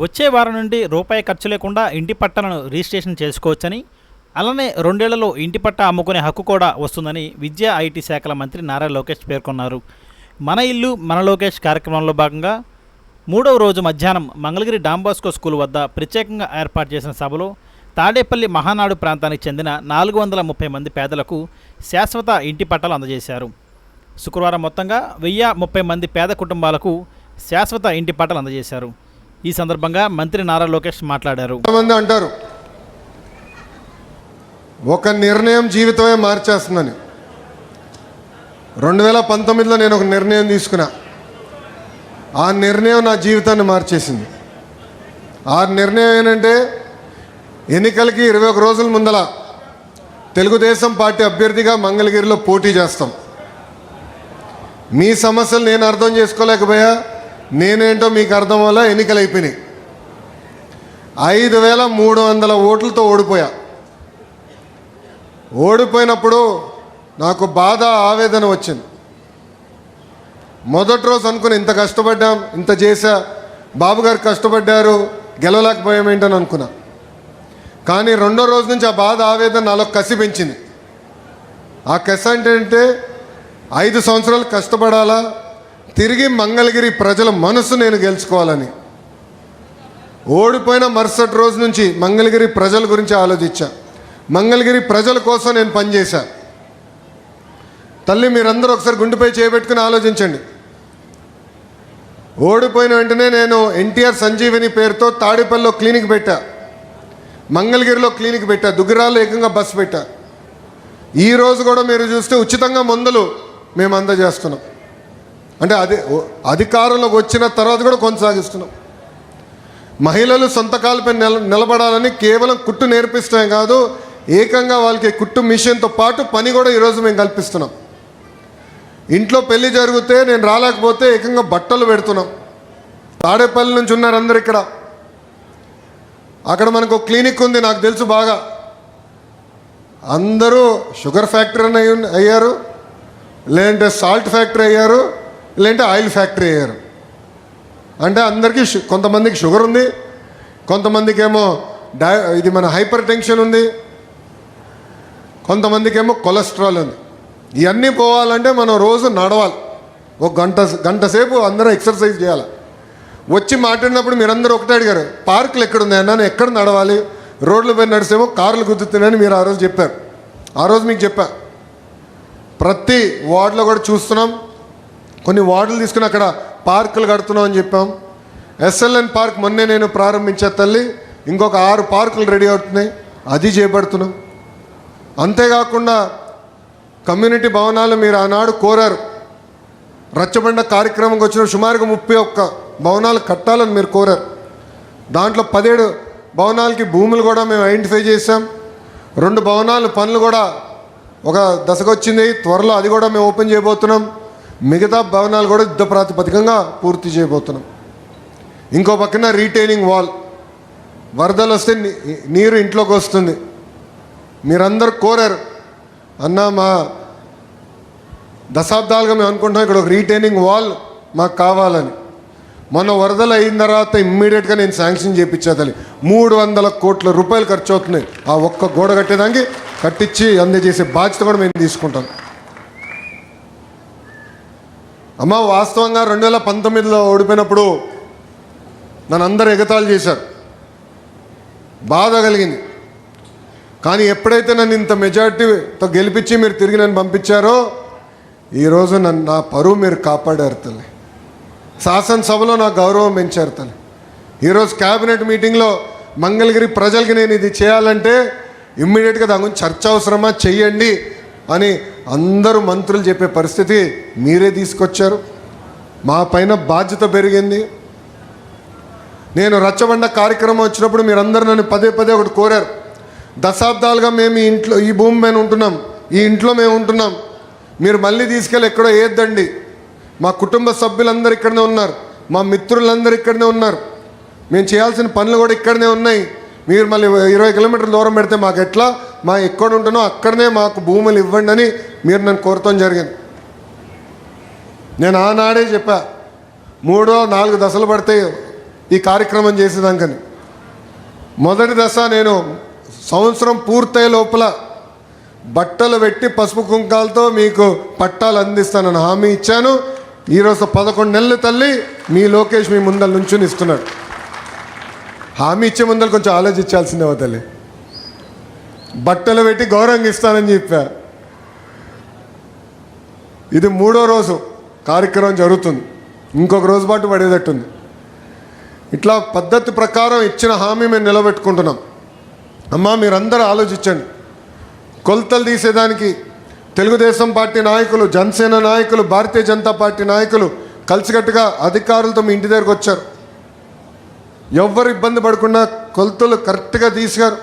వచ్చే వారం నుండి రూపాయి ఖర్చు లేకుండా ఇంటి పట్టాలను రిజిస్ట్రేషన్ చేసుకోవచ్చని అలానే రెండేళ్ళలో ఇంటి పట్టా అమ్ముకునే హక్కు కూడా వస్తుందని విద్యా ఐటీ శాఖల మంత్రి నారా లోకేష్ పేర్కొన్నారు. మన ఇల్లు మన లోకేష్ కార్యక్రమంలో భాగంగా మూడవ రోజు మధ్యాహ్నం మంగళగిరి డాంబాస్కో స్కూల్ వద్ద ప్రత్యేకంగా ఏర్పాటు చేసిన సభలో తాడేపల్లి మహానాడు ప్రాంతానికి చెందిన నాలుగు వందల ముప్పై మంది పేదలకు శాశ్వత ఇంటి పట్టాలు అందజేశారు. శుక్రవారం మొత్తంగా వెయ్యి ముప్పై మంది పేద కుటుంబాలకు శాశ్వత ఇంటి పట్టాలు అందజేశారు. ఈ సందర్భంగా మంత్రి నారా లోకేష్ మాట్లాడారు. కొంతమంది అంటారు ఒక నిర్ణయం జీవితమే మార్చేస్తుందని. రెండు వేల పంతొమ్మిదిలో నేను ఒక నిర్ణయం తీసుకున్నా. ఆ నిర్ణయం నా జీవితాన్ని మార్చేసింది. ఆ నిర్ణయం ఏంటంటే ఎన్నికలకి ఇరవై ఒక రోజుల ముందల తెలుగుదేశం పార్టీ అభ్యర్థిగా మంగళగిరిలో పోటీ చేస్తాం. మీ సమస్యలు నేను అర్థం చేసుకోలేకపోయా? నేనేంటో మీకు అర్థం వల్ల ఎన్నికలు అయిపోయినాయి. ఐదు వేల మూడు వందల ఓట్లతో ఓడిపోయా. ఓడిపోయినప్పుడు నాకు బాధ ఆవేదన వచ్చింది. మొదటి రోజు అనుకుని ఇంత కష్టపడ్డాం ఇంత చేశా బాబు గారు కష్టపడ్డారు గెలవలేకపోయామేంటని అనుకున్నా. కానీ రెండో రోజు నుంచి ఆ బాధ ఆవేదన నాలో కసి పెంచింది. ఆ కసి అంటే ఐదు సంవత్సరాలు కష్టపడాలా తిరిగి మంగళగిరి ప్రజల మనసు నేను గెలుచుకోవాలని. ఓడిపోయిన మరుసటి రోజు నుంచి మంగళగిరి ప్రజల గురించి ఆలోచించా. మంగళగిరి ప్రజల కోసం నేను పనిచేశా. తల్లి మీరందరూ ఒకసారి గుండెపై చేపెట్టుకుని ఆలోచించండి. ఓడిపోయిన వెంటనే నేను ఎన్టీఆర్ సంజీవిని పేరుతో తాడేపల్లిలో క్లినిక్ పెట్టా. మంగళగిరిలో క్లినిక్ పెట్టా. దుగ్గిరాల్లో ఏకంగా బస్సు పెట్టా. ఈ రోజు కూడా మీరు చూస్తే ఉచితంగా మందులు మేము అందజేస్తున్నాం అంటే అదే అధికారంలోకి వచ్చిన తర్వాత కూడా కొనసాగిస్తున్నాం. మహిళలు సొంతకాలపై నిల నిలబడాలని కేవలం కుట్టు నేర్పిస్తే కాదు ఏకంగా వాళ్ళకి కుట్టు మిషన్తో పాటు పని కూడా ఈరోజు మేము కల్పిస్తున్నాం. ఇంట్లో పెళ్ళి జరిగితే నేను రాలేకపోతే ఏకంగా బట్టలు పెడుతున్నాం. తాడేపల్లి నుంచి ఉన్నారు అందరు ఇక్కడ. అక్కడ మనకు ఒక క్లినిక్ ఉంది నాకు తెలుసు బాగా. అందరూ షుగర్ ఫ్యాక్టరీ అని అయ్యారు లేదంటే సాల్ట్ ఫ్యాక్టరీ అయ్యారు లేదంటే ఆయిల్ ఫ్యాక్టరీ అయ్యారు. అంటే అందరికీ షు- కొంతమందికి షుగర్ ఉంది కొంతమందికి ఏమో డై ఇది మన హైపర్ టెన్షన్ ఉంది కొంతమందికి ఏమో కొలెస్ట్రాల్ ఉంది. ఇవన్నీ పోవాలంటే మనం రోజు నడవాలి. ఒక గంట గంట సేపు అందరూ ఎక్సర్సైజ్ చేయాలి. వచ్చి మాట్లాడినప్పుడు మీరందరూ ఒకటే అడిగారు పార్కులు ఎక్కడున్నాయి అన్న నేను ఎక్కడ నడవాలి? రోడ్ల పైన నడిసేమో కార్లు గుద్దుతున్నాయని మీరు ఆ రోజు చెప్పారు. ఆ రోజు మీకు చెప్పా. ప్రతి వార్డులో కూడా చూస్తున్నాం కొన్ని వార్డులు తీసుకుని అక్కడ పార్కులు కడుతున్నాం అని చెప్పాం. ఎస్ఎల్ఎన్ పార్క్ మొన్నే నేను ప్రారంభించే తల్లి ఇంకొక ఆరు పార్కులు రెడీ అవుతున్నాయి. అది చేపడుతున్నాం. అంతేకాకుండా కమ్యూనిటీ భవనాలు మీరు ఆనాడు కోరారు. రచ్చబండ కార్యక్రమంకి వచ్చిన సుమారుగా ముప్పై ఒక్క భవనాలు కట్టాలని మీరు కోరారు. దాంట్లో పదిహేడు భవనాలకి భూములు కూడా మేము ఐడెంటిఫై చేసాం రెండు భవనాలు పనులు కూడా ఒక దశకు వచ్చింది త్వరలో అది కూడా మేము ఓపెన్ చేయబోతున్నాం. మిగతా భవనాలు కూడా యుద్ధ ప్రాతిపదికంగా పూర్తి చేయబోతున్నాం. ఇంకో పక్కన రీటైనింగ్ వాల్. వరదలు వస్తే నీ- నీరు ఇంట్లోకి వస్తుంది. మీరందరూ కోరారు. అన్న మా దశాబ్దాలుగా మేము అనుకుంటున్నాం ఇక్కడ ఒక రీటైనింగ్ వాల్ మాకు కావాలని. మొన్న వరదలు అయిన తర్వాత ఇమ్మీడియట్గా నేను శాంక్షన్ చేయించా తల్లి. మూడు వందల కోట్ల రూపాయలు ఖర్చు అవుతున్నాయి. ఆ ఒక్క గోడ కట్టేదానికి కట్టించి అందజేసే బాధ్యత కూడా మేము తీసుకుంటాం. అమ్మ వాస్తవంగా రెండు వేల పంతొమ్మిదిలో ఓడిపోయినప్పుడు నన్ను అందరు ఎగతాళి చేశారు. బాధ కలిగింది. కానీ ఎప్పుడైతే నన్ను ఇంత మెజార్టీతో గెలిపించి మీరు తిరిగి నన్ను పంపించారో ఈరోజు నన్ను నా పరువు మీరు కాపాడారు తల్లి. శాసనసభలో నా గౌరవం పెంచారు తల్లి. ఈరోజు క్యాబినెట్ మీటింగ్లో మంగళగిరి ప్రజలకి నేను ఇది చేయాలంటే ఇమ్మీడియట్గా దాని గురించి చర్చ అవసరమా? చెయ్యండి. అని అందరూ మంత్రులు చెప్పే పరిస్థితి మీరే తీసుకొచ్చారు. మా పైన బాధ్యత పెరిగింది. నేను రచ్చబండ కార్యక్రమం వచ్చినప్పుడు మీరందరూ నన్ను పదే పదే ఒకటి కోరారు. దశాబ్దాలుగా మేము ఈ ఇంట్లో ఈ భూమి మీద ఉంటున్నాం ఈ ఇంట్లో మేము ఉంటున్నాం. మీరు మళ్ళీ తీసుకెళ్ళి ఎక్కడో ఏద్దండి. మా కుటుంబ సభ్యులందరూ ఇక్కడనే ఉన్నారు. మా మిత్రులందరూ ఇక్కడనే ఉన్నారు. మేము చేయాల్సిన పనులు కూడా ఇక్కడనే ఉన్నాయి. మీరు మళ్ళీ ఇరవై కిలోమీటర్ల దూరం పెడితే మాకు ఎట్లా? మా ఎక్కడ ఉంటానో అక్కడనే మాకు భూములు ఇవ్వండి అని మీరు నన్ను కోరటం జరిగింది. నేను ఆనాడే చెప్పా మూడో నాలుగు దశలు పడితే ఈ కార్యక్రమం చేసేదానికని. మొదటి దశ నేను సంవత్సరం పూర్తయ్యే లోపల బట్టలు పెట్టి పసుపు కుంకాలతో మీకు పట్టాలు అందిస్తానని హామీ ఇచ్చాను. ఈరోజు పదకొండు నెలల తల్లి మీ లోకేష్ మీ ముందల నుంచుని ఇస్తున్నాడు. హామీ ఇచ్చే ముందర కొంచెం ఆలోచించాల్సిందే ఓ బట్టలు పెట్టి గౌరవంగా ఇస్తానని చెప్పా. ఇది మూడో రోజు కార్యక్రమం జరుగుతుంది. ఇంకొక రోజు పాటు పడేటట్టుంది. ఇట్లా పద్ధతి ప్రకారం ఇచ్చిన హామీ మేము నిలబెట్టుకుంటున్నాం. అమ్మా మీరందరూ ఆలోచించండి. కొలతలు తీసేదానికి తెలుగుదేశం పార్టీ నాయకులు జనసేన నాయకులు భారతీయ జనతా పార్టీ నాయకులు కలిసికట్టుగా అధికారులతో మీ ఇంటి దగ్గరకు వచ్చారు. ఎవ్వరు ఇబ్బంది పడకుండా కొలతలు కరెక్ట్గా తీసారు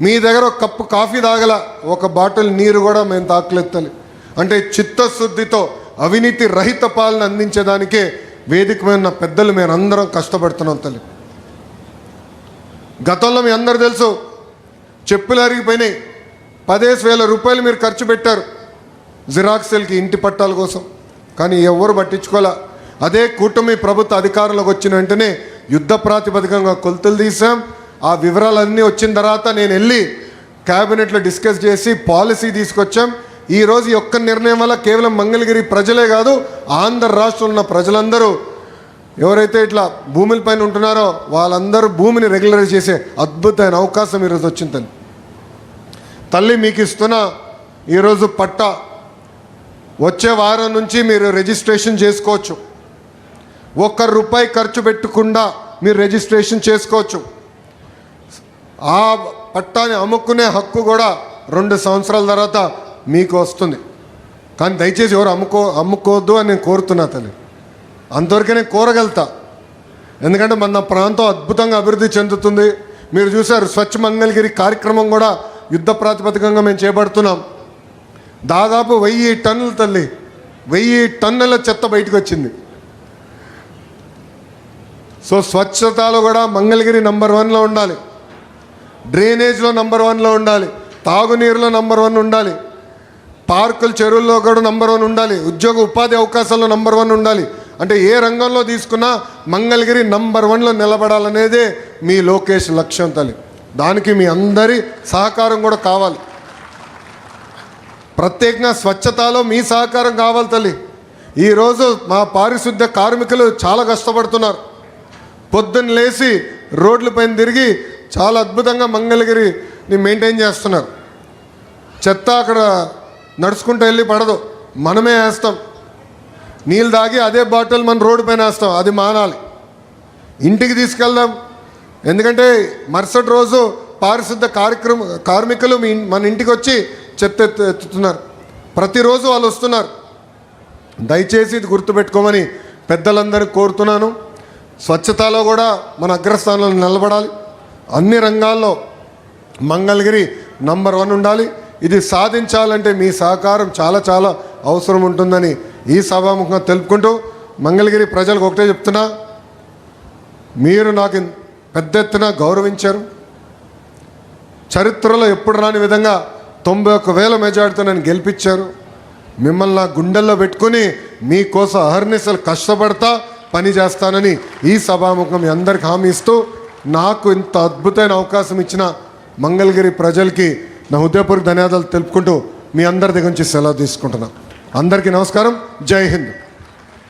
మీ దగ్గర ఒక కప్పు కాఫీ తాగల ఒక బాటిల్ నీరు కూడా మేము తాకలెత్తాలి అంటే చిత్తశుద్ధితో అవినీతి రహిత పాలన అందించేదానికే వేదికమైన పెద్దలు మేము అందరం కష్టపడుతున్నాం తల్లి. గతంలో మీ అందరు తెలుసు చెప్పులు అరిగిపోయినాయి. పదేసి వేల రూపాయలు మీరు ఖర్చు పెట్టారు. జిరాక్సెల్కి ఇంటి పట్టాల కోసం. కానీ ఎవరు పట్టించుకోలే. అదే కూటమి ప్రభుత్వ అధికారంలోకి వచ్చిన వెంటనే యుద్ధ ప్రాతిపదికంగా కొలతలు తీసాం ఆ వివరాలన్నీ వచ్చిన తర్వాత నేను వెళ్ళి క్యాబినెట్లో డిస్కస్ చేసి పాలసీ తీసుకొచ్చాం. ఈరోజు ఒక్క నిర్ణయం వల్ల కేవలం మంగళగిరి ప్రజలే కాదు ఆంధ్ర రాష్ట్రంలో ఉన్న ప్రజలందరూ ఎవరైతే ఇట్లా భూముల పైన ఉంటున్నారో వాళ్ళందరూ భూమిని రెగ్యులరైజ్ చేసే అద్భుతమైన అవకాశం ఈరోజు వచ్చింది తల్లి. తల్లి మీకు ఇస్తున్న ఈరోజు పట్ట. వచ్చే వారం నుంచి మీరు రిజిస్ట్రేషన్ చేసుకోవచ్చు. ఒక్క రూపాయి ఖర్చు పెట్టకుండా మీరు రిజిస్ట్రేషన్ చేసుకోవచ్చు. ఆ పట్టాన్ని అమ్ముకునే హక్కు కూడా రెండు సంవత్సరాల తర్వాత మీకు వస్తుంది. కానీ దయచేసి ఎవరు అమ్ముకో అమ్ముకోవద్దు అని నేను కోరుతున్నా తల్లి. అంతవరకే నేను కోరగలుగుతా. ఎందుకంటే మన ప్రాంతం అద్భుతంగా అభివృద్ధి చెందుతుంది. మీరు చూశారు స్వచ్ఛ మంగళగిరి కార్యక్రమం కూడా యుద్ధ ప్రాతిపదికంగా మేము చేపడుతున్నాం. దాదాపు వెయ్యి టన్నుల తల్లి వెయ్యి టన్నుల చెత్త బయటకు వచ్చింది. సో స్వచ్ఛతలో కూడా మంగళగిరి నంబర్ వన్లో ఉండాలి. డ్రైనేజ్లో నంబర్ వన్లో ఉండాలి. తాగునీరులో నంబర్ వన్ ఉండాలి. పార్కులు చెరువుల్లో కూడా నంబర్ వన్ ఉండాలి. ఉద్యోగ ఉపాధి అవకాశాల్లో నంబర్ వన్ ఉండాలి. అంటే ఏ రంగంలో తీసుకున్నా మంగళగిరి నంబర్ వన్లో నిలబడాలనేదే మీ లోకేష్ లక్ష్యం తల్లి. దానికి మీ అందరి సహకారం కూడా కావాలి. ప్రత్యేకంగా స్వచ్ఛతలో మీ సహకారం కావాలి తల్లి. ఈరోజు మా పారిశుద్ధ్య కార్మికులు చాలా కష్టపడుతున్నారు. పొద్దున్న లేచి రోడ్లపైన తిరిగి చాలా అద్భుతంగా మంగళగిరిని మెయింటైన్ చేస్తున్నారు. చెత్త అక్కడ నడుచుకుంటూ వెళ్ళి పడదు. మనమే వేస్తాం. నీళ్ళు తాగి అదే బాటిల్ మనం రోడ్డు పైన వేస్తాం. అది మానాలి. ఇంటికి తీసుకెళ్దాం. ఎందుకంటే మరుసటి రోజు పారిశుద్ధ కార్యక్రమ కార్మికులు మీ మన ఇంటికి వచ్చి చెత్త ఎత్తుతున్నారు. ప్రతిరోజు వాళ్ళు వస్తున్నారు. దయచేసి ఇది గుర్తుపెట్టుకోమని పెద్దలందరికీ కోరుతున్నాను. స్వచ్ఛతలో కూడా మన అగ్రస్థానంలో నిలబడాలి. అన్ని రంగాల్లో మంగళగిరి నంబర్ వన్ ఉండాలి. ఇది సాధించాలంటే మీ సహకారం చాలా చాలా అవసరం ఉంటుందని ఈ సభాముఖంగా తెలుపుకుంటూ మంగళగిరి ప్రజలకు ఒకటే చెప్తున్నా. మీరు నాకు పెద్ద ఎత్తున గౌరవించారు. చరిత్రలో ఎప్పుడు రాని విధంగా తొంభై ఒక్క వేల మెజార్టీతో నన్ను గెలిపించారు. మిమ్మల్ని నా గుండెల్లో పెట్టుకుని మీకోసం అహర్నిశలు కష్టపడతా పని చేస్తానని ఈ సభాముఖం మీ అందరికి హామీ ఇస్తూ నాకు ఇంత అద్భుతమైన అవకాశం ఇచ్చిన మంగళగిరి ప్రజలకి నా హృదయపూర్వక ధన్యవాదాలు తెలుపుకుంటూ మీ అందరి దగ్గర నుంచి సెలవు తీసుకుంటున్నాను అందరికీ నమస్కారం. జై హింద్.